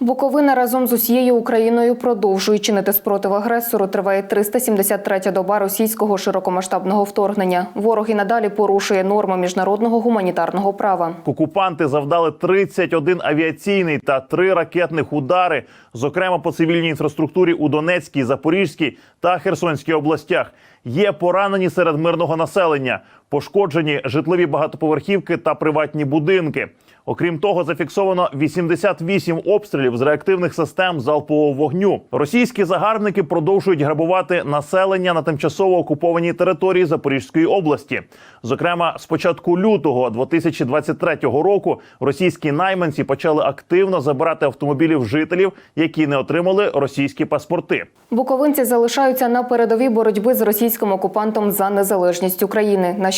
Буковина разом з усією Україною продовжує чинити спротив агресору. Триває 373-я доба російського широкомасштабного вторгнення. Ворог і надалі порушує норми міжнародного гуманітарного права. Окупанти завдали 31 авіаційний та 3 ракетних удари, зокрема по цивільній інфраструктурі у Донецькій, Запорізькій та Херсонській областях. Є поранені серед мирного населення, пошкоджені житлові багатоповерхівки та приватні будинки. Окрім того, зафіксовано 88 обстрілів з реактивних систем залпового вогню. Російські загарбники продовжують грабувати населення на тимчасово окупованій території Запорізької області. Зокрема, з початку лютого 2023 року російські найманці почали активно забирати автомобілів жителів, які не отримали російські паспорти. Буковинці залишаються на передовій боротьби з російським окупантом за незалежність України. Наші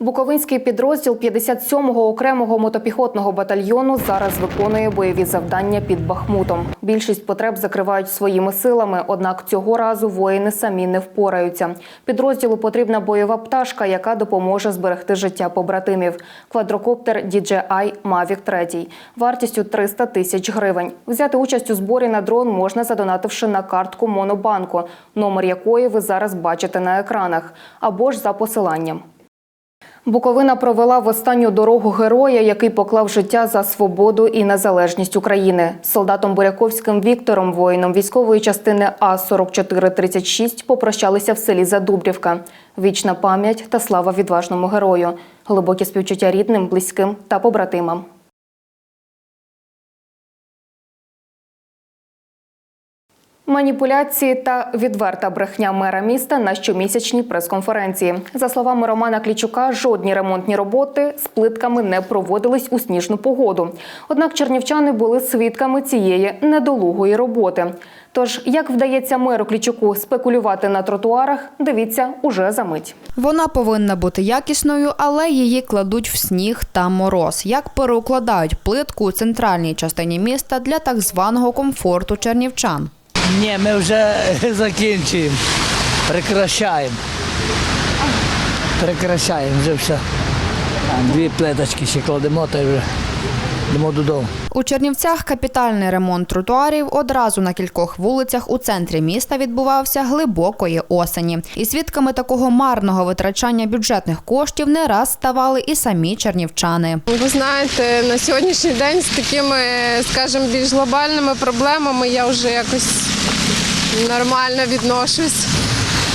Буковинський підрозділ 57-го окремого мотопіхотного батальйону зараз виконує бойові завдання під Бахмутом. Більшість потреб закривають своїми силами, однак цього разу воїни самі не впораються. Підрозділу потрібна бойова пташка, яка допоможе зберегти життя побратимів. Квадрокоптер DJI Mavic 3 вартістю 300 тисяч гривень. Взяти участь у зборі на дрон можна задонативши на картку Монобанку, номер якої ви зараз бачите на екранах, або ж за посиланням. Буковина провела в останню дорогу героя, який поклав життя за свободу і незалежність України. Солдатом Буряковським Віктором, воїном військової частини А 4436 попрощалися в селі Задубрівка. Вічна пам'ять та слава відважному герою, глибокі співчуття рідним, близьким та побратимам. Маніпуляції та відверта брехня мера міста на щомісячній прес-конференції. За словами Романа Клічука, жодні ремонтні роботи з плитками не проводились у сніжну погоду. Однак чернівчани були свідками цієї недолугої роботи. Тож, як вдається меру Клічуку спекулювати на тротуарах, дивіться уже за мить. Вона повинна бути якісною, але її кладуть в сніг та мороз. Як переукладають плитку у центральній частині міста для так званого комфорту чернівчан. Ні, ми вже закінчуємо. Прекращаємо. Прекращаємо вже все. Дві плиточки ще кладемо й вже йдемо додому. У Чернівцях капітальний ремонт тротуарів одразу на кількох вулицях у центрі міста відбувався глибокої осені. І свідками такого марного витрачання бюджетних коштів не раз ставали і самі чернівчани. Ви знаєте, на сьогоднішній день з такими, скажімо, більш глобальними проблемами я вже якось нормально відношусь.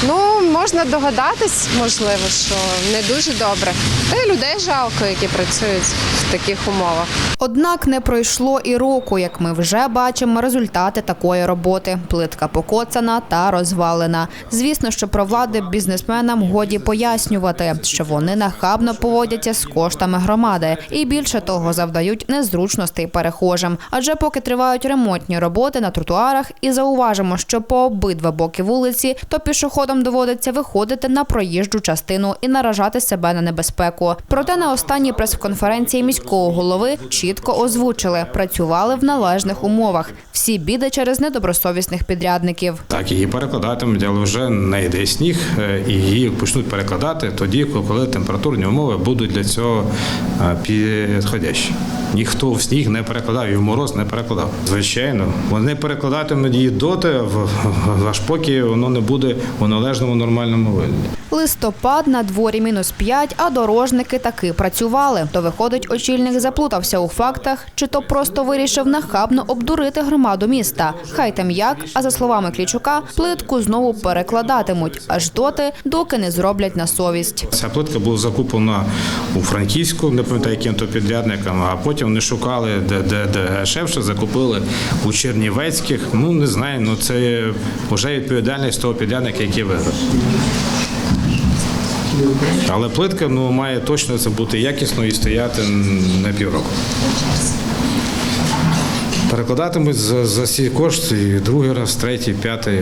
Ну, можна догадатись, можливо, що не дуже добре. Та й людей жалко, які працюють в таких умовах. Однак не пройшло і року, як ми вже бачимо результати такої роботи. Плитка покоцана та розвалена. Звісно, що про влади бізнесменам годі пояснювати, що вони нахабно поводяться з коштами громади і більше того завдають незручностей перехожим. Адже поки тривають ремонтні роботи на тротуарах, і зауважимо, що по обидва боки вулиці, то пішоходам доводиться виходити на проїжджу частину і наражати себе на небезпеку. Проте на останній прес-конференції міського голови чітко озвучили, працювали в належних умовах. Всі біди через недобросовісних підрядників. Так, її перекладатимуть, але вже не йде сніг, е, і її почнуть перекладати тоді, коли температурні умови будуть для цього е, підходящі. Ніхто в сніг не перекладав і в мороз не перекладав. Звичайно, вони перекладатимуть її доти, аж поки воно не буде у належному нормальному вигляді. Листопад на дворі мінус 5, а дорожники таки працювали. То виходить, очільник заплутався у фактах, чи то просто вирішив нахабно обдурити громаду міста. Хай там як, а за словами Клічука, плитку знову перекладатимуть аж доти, доки не зроблять на совість. Ця плитка була закуплена у Франківську, не пам'ятаю, яким то підрядникам, а потім вони шукали, де, де, де дешевше, закупили у Чернівецьких. Ну не знаю, ну це вже відповідальність того підрядника, який виграв. Але плитка ну, має точно це бути якісно і стояти на півроку. Перекладатимуть за, за ці кошти другий раз, третій, п'ятий.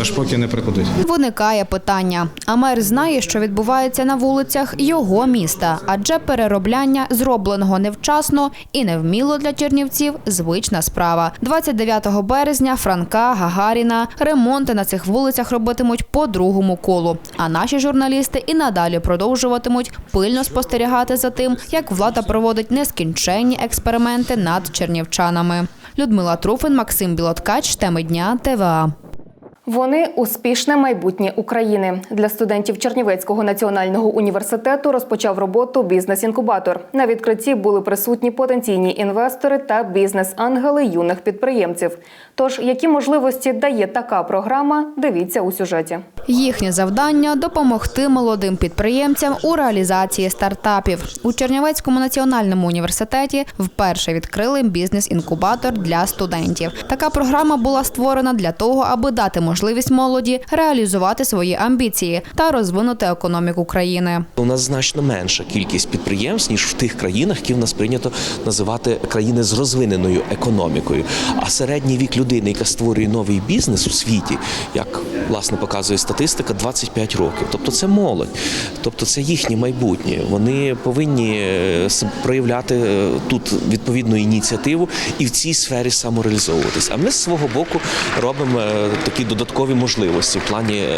Аж поки не прикладуть. Виникає питання: а мер знає, що відбувається на вулицях його міста, адже переробляння зробленого невчасно і невміло для чернівців звична справа. 29 березня Франка, Гагаріна ремонти на цих вулицях робитимуть по другому колу. А наші журналісти і надалі продовжуватимуть пильно спостерігати за тим, як влада проводить нескінченні експерименти над чернівчанами. Людмила Труфин, Максим Білоткач, теми дня ТВА. Вони успішне майбутнє України для студентів Чернівецького національного університету. Розпочав роботу бізнес-інкубатор. На відкритті були присутні потенційні інвестори та бізнес-ангели юних підприємців. Тож, які можливості дає така програма? Дивіться у сюжеті. Їхнє завдання допомогти молодим підприємцям у реалізації стартапів. У Чернівецькому національному університеті вперше відкрили бізнес-інкубатор для студентів. Така програма була створена для того, аби дати можливість молоді реалізувати свої амбіції та розвинути економіку країни. У нас значно менша кількість підприємств ніж в тих країнах, які в нас прийнято називати країни з розвиненою економікою. А середній вік людини, яка створює новий бізнес у світі, як власне показує статистика, 25 років. Тобто це молодь, тобто це їхнє майбутнє. Вони повинні е, проявляти е, тут відповідну ініціативу і в цій сфері самореалізовуватись. А ми з свого боку робимо е, такі додаткові можливості в плані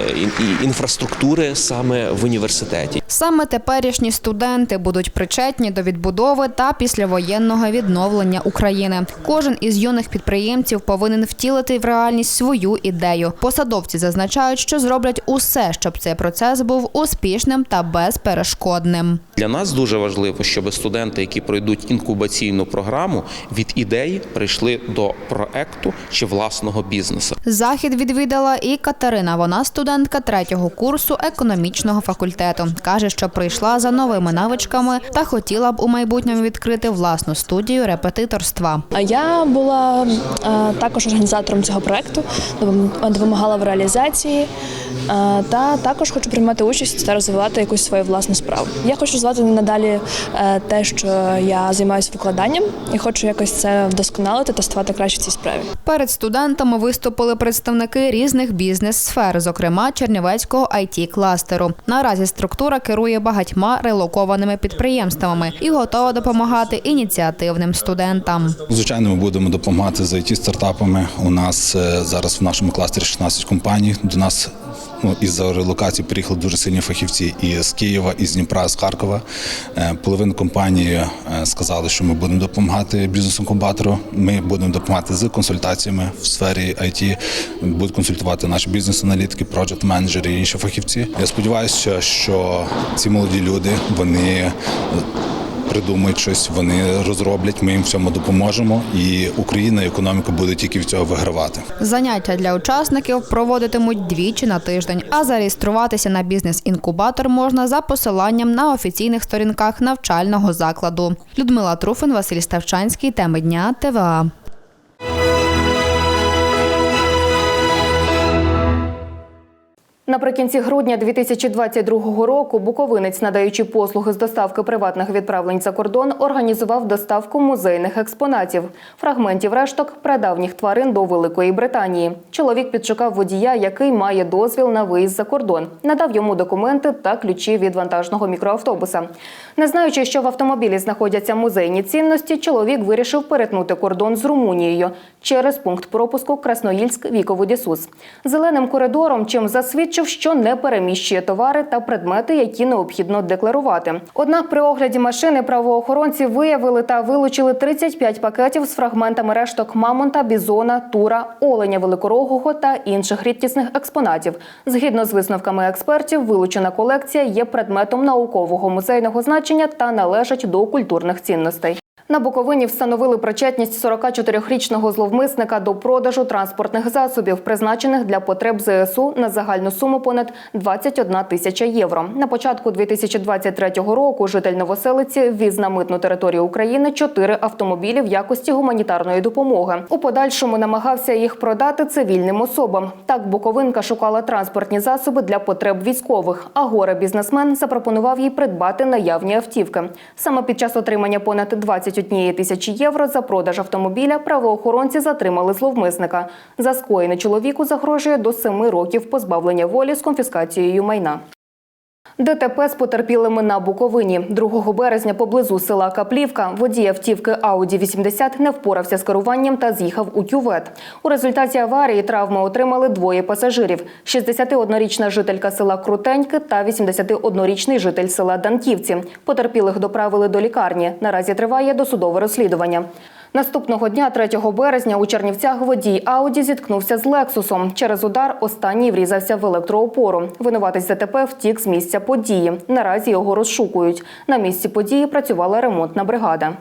інфраструктури саме в університеті. Саме теперішні студенти будуть причетні до відбудови та післявоєнного відновлення України. Кожен із юних підприємців повинен втілити в реальність свою ідею. Посадовці зазначають, що зроблять усе, щоб цей процес був успішним та безперешкодним. Для нас дуже важливо, щоб студенти, які пройдуть інкубаційну програму, від ідеї прийшли до проекту чи власного бізнесу. Захід відвідала і Катерина. Вона студентка третього курсу економічного факультету. каже, що прийшла за новими навичками та хотіла б у майбутньому відкрити власну студію репетиторства. А я була е, також організатором цього проекту, допом- допомагала в реалізації е, та також хочу приймати участь та розвивати якусь свою власну справу. Я хочу розвивати надалі е, те, що я займаюся викладанням, і хочу якось це вдосконалити та ставати краще в цій справі. Перед студентами виступили представники різних бізнес-сфер, зокрема Чернівецького it кластеру. Наразі структура керує багатьма релокованими підприємствами і готова допомагати ініціативним студентам. Звичайно, ми будемо допомагати з it стартапами. У нас е, зараз в нашому кластері 16 компаній. До нас ну, із-за релокації приїхали дуже сильні фахівці і з Києва, і з Дніпра, з Харкова. Е, Половина компанії е, сказали, що ми будемо допомагати бізнес-інкубатору. Ми будемо допомагати з консультаціями в сфері IT. Будуть консультувати наші бізнес-аналітики, проджект-менеджери і інші фахівці. Я сподіваюся, що ці молоді люди вони придумають щось, вони розроблять. Ми їм в цьому допоможемо, і Україна і економіка буде тільки від цього вигравати. Заняття для учасників проводитимуть двічі на тиждень, а зареєструватися на бізнес-інкубатор можна за посиланням на офіційних сторінках навчального закладу. Людмила Труфин, Василь Ставчанський. Теми дня ТВА. Наприкінці грудня 2022 року Буковинець, надаючи послуги з доставки приватних відправлень за кордон, організував доставку музейних експонатів, фрагментів решток прадавніх тварин до Великої Британії. Чоловік підшукав водія, який має дозвіл на виїзд за кордон, надав йому документи та ключі від вантажного мікроавтобуса. Не знаючи, що в автомобілі знаходяться музейні цінності, чоловік вирішив перетнути кордон з Румунією через пункт пропуску Красноїльськ Віководісус. Зеленим коридором, чим засвідчив, що не переміщує товари та предмети, які необхідно декларувати. Однак при огляді машини правоохоронці виявили та вилучили 35 пакетів з фрагментами решток мамонта, бізона, тура, оленя великорогого та інших рідкісних експонатів. Згідно з висновками експертів, вилучена колекція є предметом наукового музейного значення та належить до культурних цінностей. На Буковині встановили причетність 44-річного зловмисника до продажу транспортних засобів, призначених для потреб ЗСУ на загальну суму понад 21 тисяча євро. На початку 2023 року житель Новоселиці ввіз на митну територію України чотири автомобілі в якості гуманітарної допомоги. У подальшому намагався їх продати цивільним особам. Так Буковинка шукала транспортні засоби для потреб військових, а горе бізнесмен запропонував їй придбати наявні автівки. Саме під час отримання понад 20 21 тисячі євро за продаж автомобіля правоохоронці затримали зловмисника. За скоєне чоловіку загрожує до 7 років позбавлення волі з конфіскацією майна. ДТП з потерпілими на Буковині. 2 березня поблизу села Каплівка водій автівки Ауді 80 не впорався з керуванням та з'їхав у кювет. У результаті аварії травми отримали двоє пасажирів: 61-річна жителька села Крутеньки та 81-річний житель села Данківці. Потерпілих доправили до лікарні. Наразі триває досудове розслідування. Наступного дня, 3 березня, у Чернівцях водій Ауді зіткнувся з Лексусом. Через удар останній врізався в електроопору. Винуватець ДТП втік з місця події. Наразі його розшукують. На місці події працювала ремонтна бригада.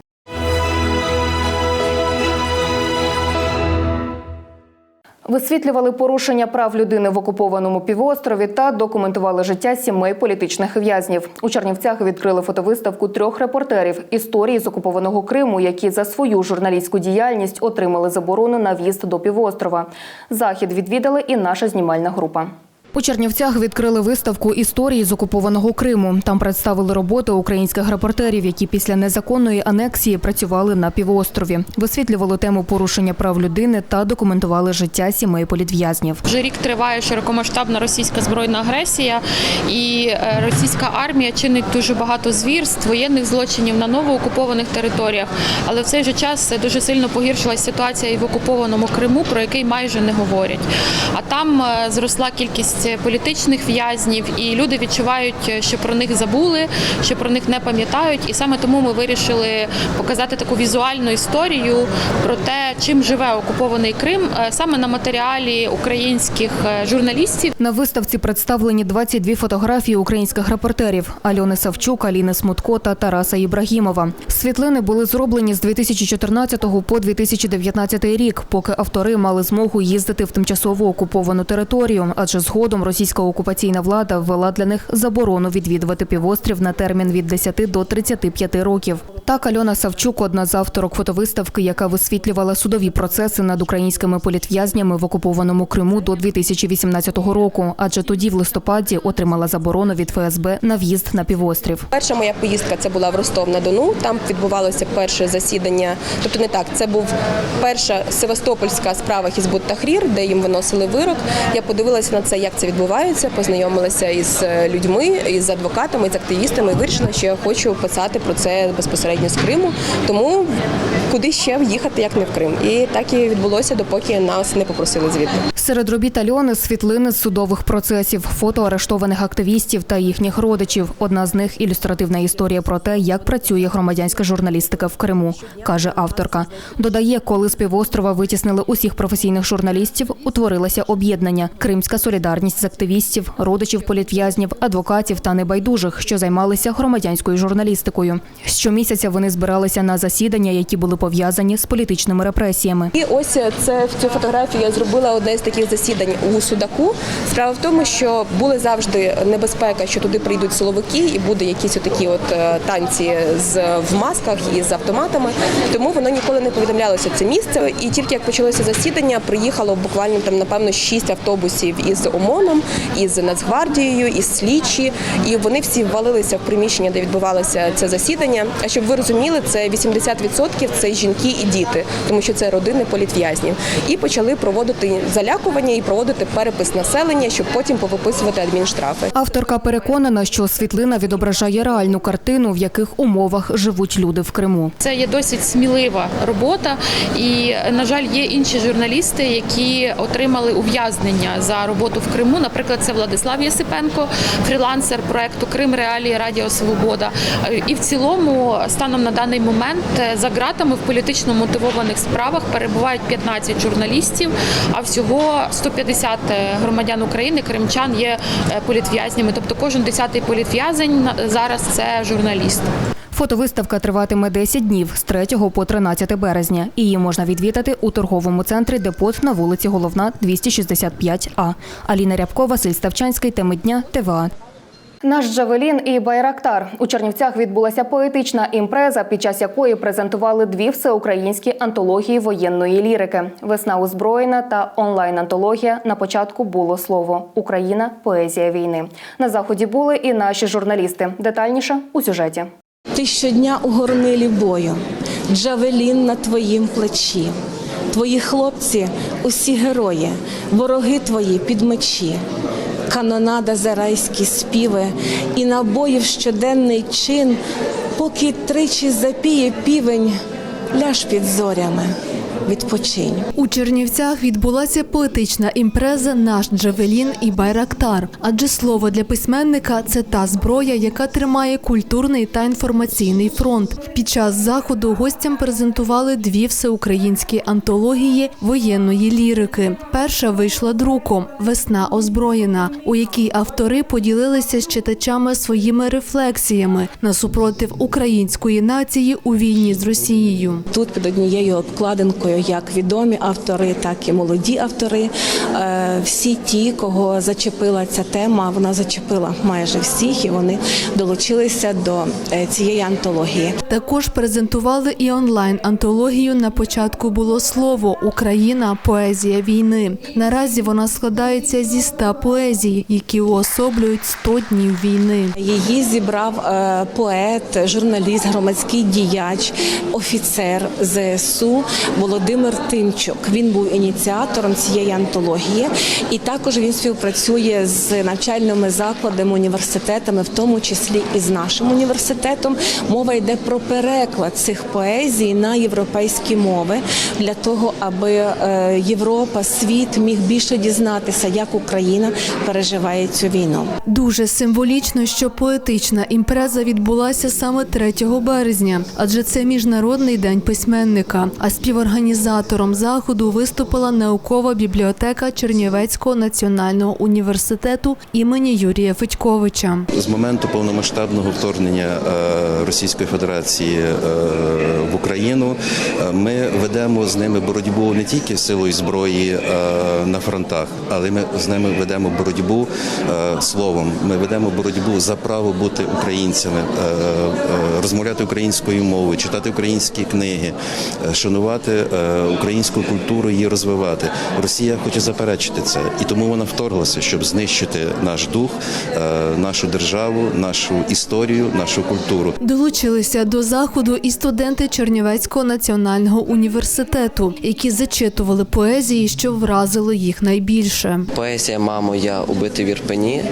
Висвітлювали порушення прав людини в окупованому півострові та документували життя сімей політичних в'язнів. У Чернівцях відкрили фотовиставку трьох репортерів історії з окупованого Криму, які за свою журналістську діяльність отримали заборону на в'їзд до півострова. Захід відвідали і наша знімальна група. У Чернівцях відкрили виставку історії з окупованого Криму. Там представили роботи українських репортерів, які після незаконної анексії працювали на півострові, висвітлювали тему порушення прав людини та документували життя сімей політв'язнів. Вже рік триває широкомасштабна російська збройна агресія, і е, російська армія чинить дуже багато звірств, воєнних злочинів на новоокупованих територіях. Але в цей же час дуже сильно погіршилась ситуація і в окупованому Криму, про який майже не говорять. А там е, зросла кількість політичних в'язнів, і люди відчувають, що про них забули, що про них не пам'ятають. І саме тому ми вирішили показати таку візуальну історію про те, чим живе окупований Крим, е, саме на матеріалі українських е, журналістів. На виставці представлені 22 фотографії українських репортерів Альони Савчук, Аліни Смутко та Тараса Ібрагімова. Світлини були зроблені з 2014 по 2019 рік, поки автори мали змогу їздити в тимчасово окуповану територію, адже згодом російська окупаційна влада ввела для них заборону відвідувати півострів на термін від 10 до 35 років. Так Альона Савчук, одна з авторок фотовиставки, яка висвітлювала судові процеси над українськими політв'язнями в окупованому Криму до 2018 року, адже тоді в листопаді отримала заборону від ФСБ на в'їзд на півострів. Перша моя поїздка це була в Ростов на Дону. Там відбувалося перше засідання. Тобто не так, це був перша севастопольська справа Хізбут Тахрір, де їм виносили вирок. Я подивилася на це, як це відбувається, познайомилася із е, людьми, із адвокатами, з активістами. і Вирішила, що я хочу писати про це безпосередньо з Криму. Тому куди ще їхати, як не в Крим. І так і відбулося, допоки нас не попросили звідти. Серед робіт Альони світлини з судових процесів, фото арештованих активістів та їхніх родичів. Одна з них ілюстративна історія про те, як працює громадянська журналістика в Криму, каже авторка. Додає, коли з півострова витіснили усіх професійних журналістів, утворилося об'єднання Кримська солідарність з активістів, родичів політв'язнів, адвокатів та небайдужих, що займалися громадянською журналістикою. Щомісяця вони збиралися на засідання, які були пов'язані з політичними репресіями. І ось це в цю фотографію я зробила одне з таких засідань у Судаку. Справа в тому, що були завжди небезпека, що туди прийдуть силовики, і буде якісь отакі от е, танці з в масках і з автоматами. Тому воно ніколи не повідомлялося це місце. І тільки як почалося засідання, приїхало буквально там напевно шість автобусів із ОМОНом, із Нацгвардією, із слідчі, і вони всі ввалилися в приміщення, де відбувалося це засідання. А щоб ви розуміли, це 80% це жінки і діти, тому що це родини політв'язнів. І почали проводити залякування і проводити перепис населення, щоб потім повиписувати адмінштрафи. Авторка переконана, що світлина відображає реальну картину, в яких умовах живуть люди в Криму. Це є досить смілива робота, і на жаль, є інші журналісти, які отримали ув'язнення за роботу в Криму. Наприклад, це Владислав Єсипенко, фрілансер проекту Крим Реалії Радіо Свобода. І в цілому, станом на даний момент, за ґратами в політично мотивованих справах перебувають 15 журналістів, а всього 150 громадян України, кримчан є е, політв'язнями. Тобто кожен десятий політв'язень зараз це журналіст. Фотовиставка триватиме 10 днів з 3 по 13 березня. Її можна відвідати у торговому центрі Депот на вулиці Головна, 265А. Аліна Рябкова, Василь Ставчанський. Теми дня ТВА. Наш Джавелін і Байрактар у Чернівцях відбулася поетична імпреза, під час якої презентували дві всеукраїнські антології воєнної лірики: Весна озброєна та онлайн-антологія. На початку було слово Україна поезія війни. На заході були і наші журналісти. Детальніше у сюжеті. Ти щодня у горнилі бою. Джавелін на твоїм плечі. Твої хлопці усі герої, вороги твої під мечі. Канонада за райські співи і набоїв щоденний чин, поки тричі запіє півень, ляж під зорями, відпочинь. У Чернівцях відбулася поетична імпреза Наш Джавелін і Байрактар. Адже слово для письменника це та зброя, яка тримає культурний та інформаційний фронт. Під час заходу гостям презентували дві всеукраїнські антології воєнної лірики. Перша вийшла друком Весна озброєна, у якій автори поділилися з читачами своїми рефлексіями на супротив української нації у війні з Росією. Тут під однією обкладинкою як відомі автори, так і молоді автори. Е, Всі ті, кого зачепила ця тема, вона зачепила майже всіх, і вони долучилися до е, цієї антології. Також презентували і онлайн антологію. На початку було слово Україна поезія війни. Наразі вона складається зі ста поезій, які уособлюють 100 днів війни. Її зібрав е, поет, журналіст, громадський діяч, офіцер ЗСУ Володимир Тимчук. Він був ініціатором цієї антології, і також він співпрацює з навчальними закладами, університетами, в тому числі і з нашим університетом. Мова йде про переклад цих поезій на європейські мови для того, аби е, Європа, світ міг більше дізнатися, як Україна переживає цю війну. Дуже символічно, що поетична імпреза відбулася саме 3 березня, адже це міжнародний день письменника. А співорганізатором заходу виступила наукова бібліотека Чернівецького національного університету імені Юрія Федьковича. З моменту повномасштабного вторгнення е, Російської Федерації е, в Україну е, ми ведемо з ними боротьбу не тільки силою зброї на фронтах, але ми з ними ведемо боротьбу словом. Ми ведемо боротьбу за право бути українцями, розмовляти українською мовою, читати українські книги, шанувати українську культуру, її розвивати. Росія хоче заперечити це, і тому вона вторглася, щоб знищити наш дух, е, нашу державу, нашу історію, нашу культуру. Долучилися до заходу і студенти Чернівецького національного університету, які зачитували поезії, що вразили їх найбільше. Поезія Мамо, я убитий в Ірпені.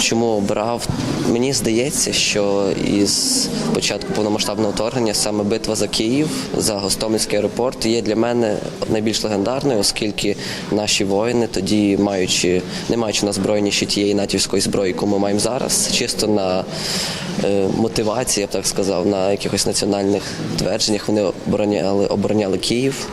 Чому обрав? Мені здається, що із початку повномасштабного вторгнення саме битва за Київ, за Гостомельський аеропорт є для мене найбільш легендарною, оскільки наші воїни тоді, маючи не маючи на збройні ще тієї натівської зброї, яку ми маємо зараз, чисто на е, мотивації, я б так сказав, на якихось національних твердженнях вони обороняли, обороняли Київ.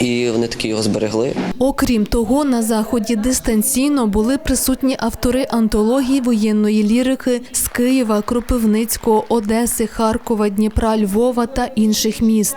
І вони таки його зберегли. Окрім того, на заході дистанційно були присутні автори антології воєнної лірики з Києва, Кропивницького, Одеси, Харкова, Дніпра, Львова та інших міст.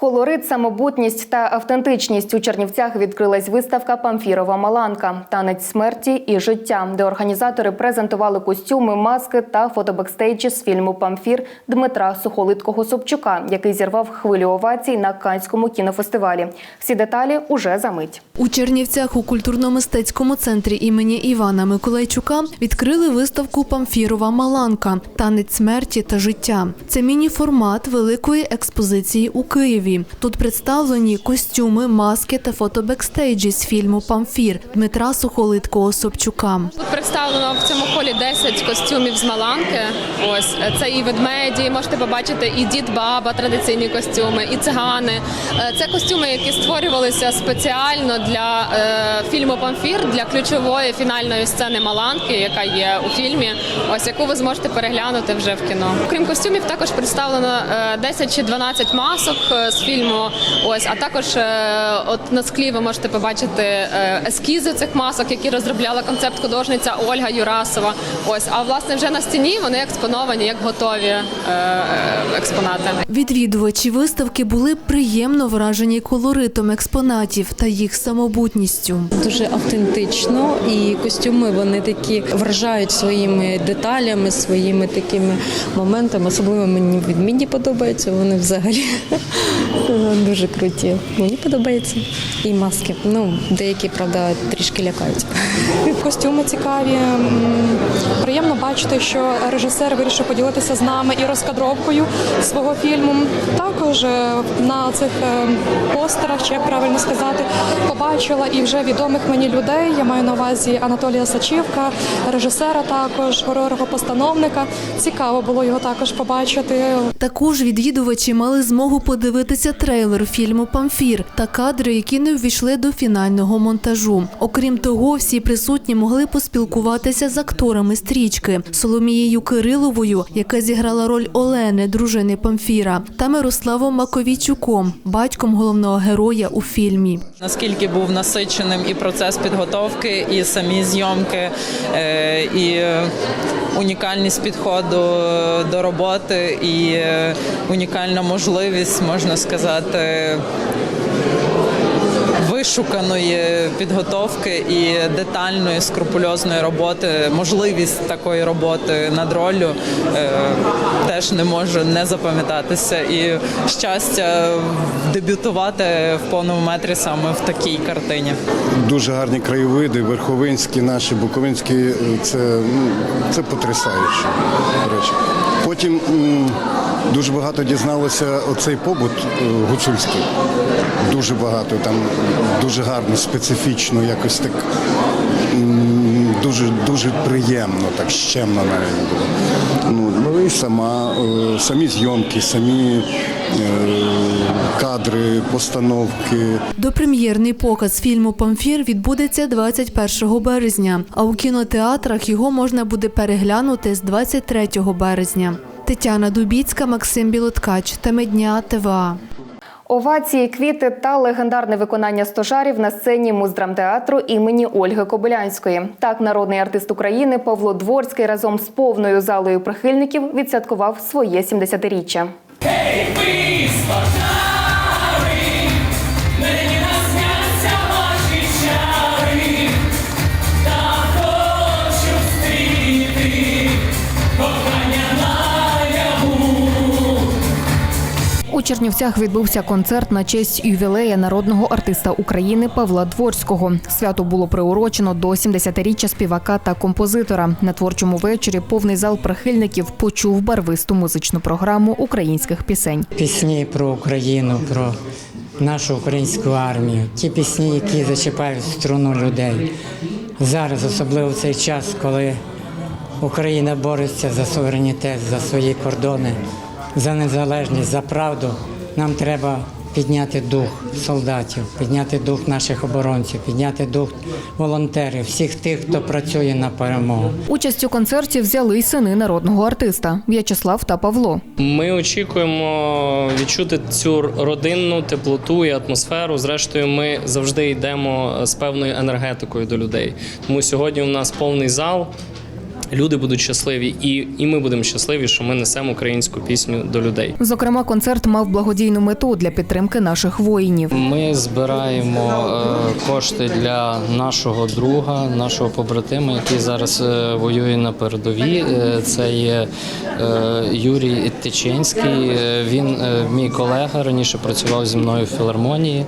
Колорит, самобутність та автентичність у Чернівцях відкрилась виставка Памфірова Маланка танець смерті і життя, де організатори презентували костюми, маски та фотобекстейджі з фільму Памфір Дмитра Сухолиткого Собчука, який зірвав хвилю овацій на Канському кінофестивалі. Всі деталі уже за мить. У Чернівцях у культурно-мистецькому центрі імені Івана Миколайчука відкрили виставку Памфірова Маланка танець смерті та життя. Це міні-формат великої експозиції у Києві. Тут представлені костюми, маски та фотобекстейджі з фільму Памфір Дмитра Сухолиткого Собчука. Тут представлено в цьому холі 10 костюмів з Маланки. Ось це і ведмеді, можете побачити і дід баба, традиційні костюми, і цигани. Е, Це костюми, які створювалися спеціально для е, фільму Памфір для ключової фінальної сцени Маланки, яка є у фільмі. Ось яку ви зможете переглянути вже в кіно. Крім костюмів, також представлено е, 10 чи 12 масок е, з фільму. Ось, а також е, от на склі ви можете побачити е, ескізи цих масок, які розробляла концепт художниця Ольга Юрасова. Ось, а власне вже на стіні вони експоновані як готові е, експонати. Відвідувачі виставки були приємно вражені колоритом експонатів та їх самобутністю. Дуже автентично, і костюми вони такі вражають своїми деталями, своїми такими моментами. Особливо мені відмінні подобаються. Вони взагалі Дуже круті. Мені подобається. І маски. Ну, деякі, правда, трішки лякають. Костюми цікаві. Приємно бачити, що режисер вирішив поділитися з нами і розкадровкою свого фільму. Також е, на цих е, постерах, чи як правильно сказати, побачила і вже відомих мені людей. Я маю на увазі Анатолія Сачівка, режисера, також хореографа-постановника. Цікаво було його також побачити. Також відвідувачі мали змогу подивитися трейлер фільму Памфір та кадри, які не увійшли до фінального монтажу. Окрім того, всі присутні могли поспілкуватися з акторами стрічки Соломією Кириловою, яка зіграла роль Олени, дружини Памфіра, та Мирославом Маковійчуком, батьком головного героя у фільмі. Наскільки був насиченим і процес підготовки, і самі зйомки, е, і унікальність підходу до роботи, і е, унікальна можливість, можна сказати. Вишуканої підготовки і детальної скрупульозної роботи, можливість такої роботи над роллю е, теж не може не запам'ятатися. І щастя дебютувати в повному метрі саме в такій картині. Дуже гарні краєвиди, верховинські, наші, буковинські. е, Це, ну, це потрясаюче. Потім дуже багато дізналося оцей побут е, гуцульський. Дуже багато, там дуже гарно, специфічно, якось так дуже, дуже приємно, так щемно навіть було. Ну, ну і сама, е, самі зйомки, самі е, кадри, постановки. Допрем'єрний показ фільму Памфір відбудеться 21 березня, а у кінотеатрах його можна буде переглянути з 23 березня. Тетяна Дубіцька, Максим Білоткач, Теми дня ТВА. Овації, квіти та легендарне виконання стожарів на сцені муздрамтеатру імені Ольги Кобилянської. Так, народний артист України Павло Дворський разом з повною залою прихильників відсвяткував своє 70-річчя. У Чернівцях відбувся концерт на честь ювілея народного артиста України Павла Дворського. Свято було приурочено до 70-річчя співака та композитора. На творчому вечорі повний зал прихильників почув барвисту музичну програму українських пісень. пісні про Україну, про нашу українську армію, ті пісні, які зачіпають струну людей. Зараз, особливо в цей час, коли Україна бореться за суверенітет, за свої кордони, за незалежність, за правду, нам треба підняти дух солдатів, підняти дух наших оборонців, підняти дух волонтерів, всіх тих, хто працює на перемогу. Участь у концерті взяли й сини народного артиста В'ячеслав та Павло. Ми очікуємо відчути цю родинну теплоту і атмосферу. Зрештою, ми завжди йдемо з певною енергетикою до людей. Тому сьогодні у нас повний зал. Люди будуть щасливі, і, і ми будемо щасливі, що ми несемо українську пісню до людей. Зокрема, концерт мав благодійну мету для підтримки наших воїнів. Ми збираємо е, кошти для нашого друга, нашого побратима, який зараз е, воює на передовій. Е, Це є е, Юрій Тичинський. Е, Він е, мій колега раніше працював зі мною в філармонії.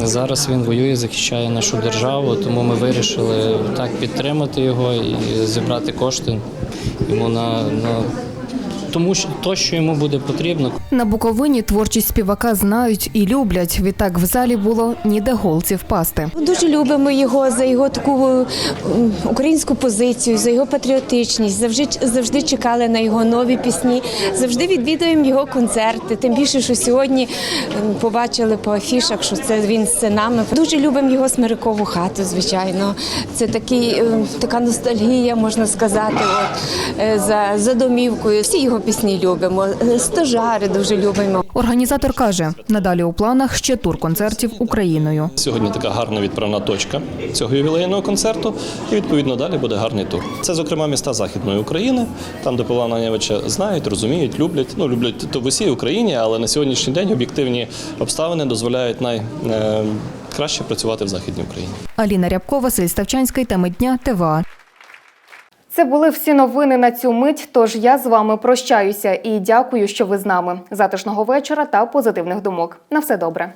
Зараз він воює, захищає нашу державу. Тому ми вирішили так підтримати його і зібрати кошти йому на, на тому, що то, що йому буде потрібно. На Буковині творчість співака знають і люблять. Відтак в залі було ніде голці впасти. Дуже любимо його за його таку українську позицію, за його патріотичність. Завжди завжди чекали на його нові пісні. Завжди відвідуємо його концерти. Тим більше, що сьогодні побачили по афішах, що це він з синами. Дуже любимо його смирикову хату. Звичайно, це такий така ностальгія, можна сказати. От е, за, за домівкою. Всі його пісні любимо. Е, Стожари дуже любимо. Організатор каже, надалі у планах ще тур концертів Україною. Сьогодні така гарна відправна точка цього ювілейного концерту, і відповідно далі буде гарний тур. Це, зокрема, міста Західної України, там, де Павла Ананєвича знають, розуміють, люблять. Ну люблять то в усій Україні, але на сьогоднішній день об'єктивні обставини дозволяють найкраще працювати в Західній Україні. Аліна Рябко, Василь Ставчанський, теми дня ТВА. Це були всі новини на цю мить. Тож я з вами прощаюся і дякую, що ви з нами. Затишного вечора та позитивних думок. На все добре.